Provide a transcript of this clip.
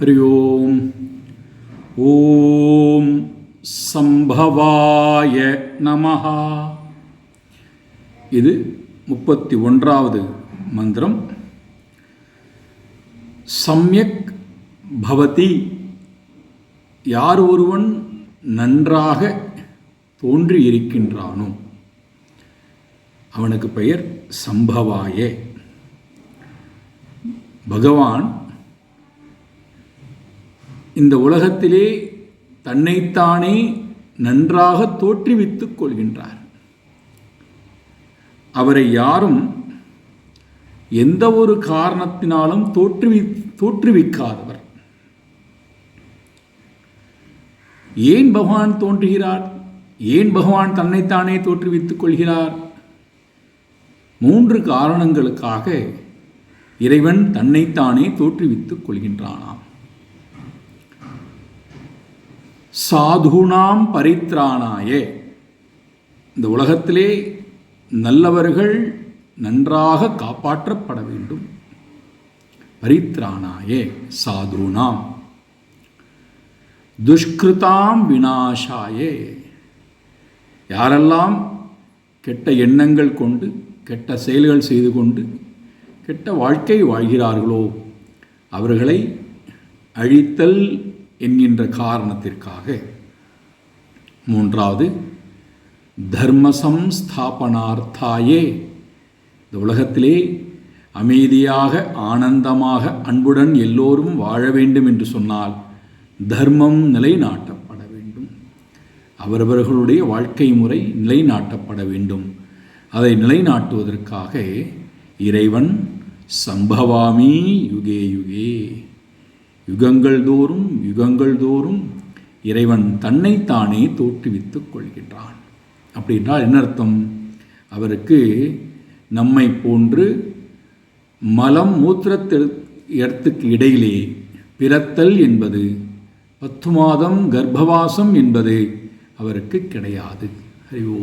ஹரி ஓம் ஓம் சம்பவாய நமஹா இது முப்பத்தி ஒன்றாவது மந்திரம். சம்யக் பவதி யார் ஒருவன் நன்றாக தோன்றியிருக்கின்றானோ அவனுக்கு பெயர் சம்பவாய. பகவான் இந்த உலகத்திலே தன்னைத்தானே நன்றாக தோற்றுவித்துக் கொள்கின்றார். அவரை யாரும் எந்த ஒரு காரணத்தினாலும் தோற்றுவி தோற்றுவிக்காதவர். ஏன் பகவான் தோன்றுகிறார்? ஏன் பகவான் தன்னைத்தானே தோற்றுவித்துக் கொள்கிறார்? மூன்று காரணங்களுக்காக இறைவன் தன்னைத்தானே தோற்றுவித்துக் கொள்கின்றானாம். சாதுனாம் பரித்ராணாயே. இந்த உலகத்திலே நல்லவர்கள் நன்றாக காப்பாற்றப்பட வேண்டும். பரித்ராணாயே சாதுனாம். துஷ்கிருதாம் வினாசாயே யாரெல்லாம் கெட்ட எண்ணங்கள் கொண்டு கெட்ட செயல்கள் செய்து கொண்டு கெட்ட வாழ்க்கை வாழ்கிறார்களோ அவர்களை அழித்தல் என்கின்ற காரணத்திற்காக மூன்றாவது தர்மசம் ஸ்தாபனார்த்தாயே இந்த உலகத்திலே அமைதியாக ஆனந்தமாக அன்புடன் எல்லோரும் வாழ வேண்டும் என்று சொன்னால் தர்மம் நிலைநாட்டப்பட வேண்டும். அவரவர்களுடைய வாழ்க்கை முறை நிலைநாட்டப்பட வேண்டும். அதை நிலைநாட்டுவதற்காக இறைவன் சம்பவாமி யுகே யுகே. யுகங்கள் தோறும் யுகங்கள் தோறும் இறைவன் தன்னைத்தானே தோற்றுவித்துக் கொள்கின்றான். அப்படின்றால் என்ன அர்த்தம்? அவருக்கு நம்மை போன்று மலம் மூத்திரத்திற்கு இடையிலே பிறத்தல் என்பது பத்து மாதம் கர்ப்பவாசம் என்பது அவருக்கு கிடையாது. ஹரி ஓ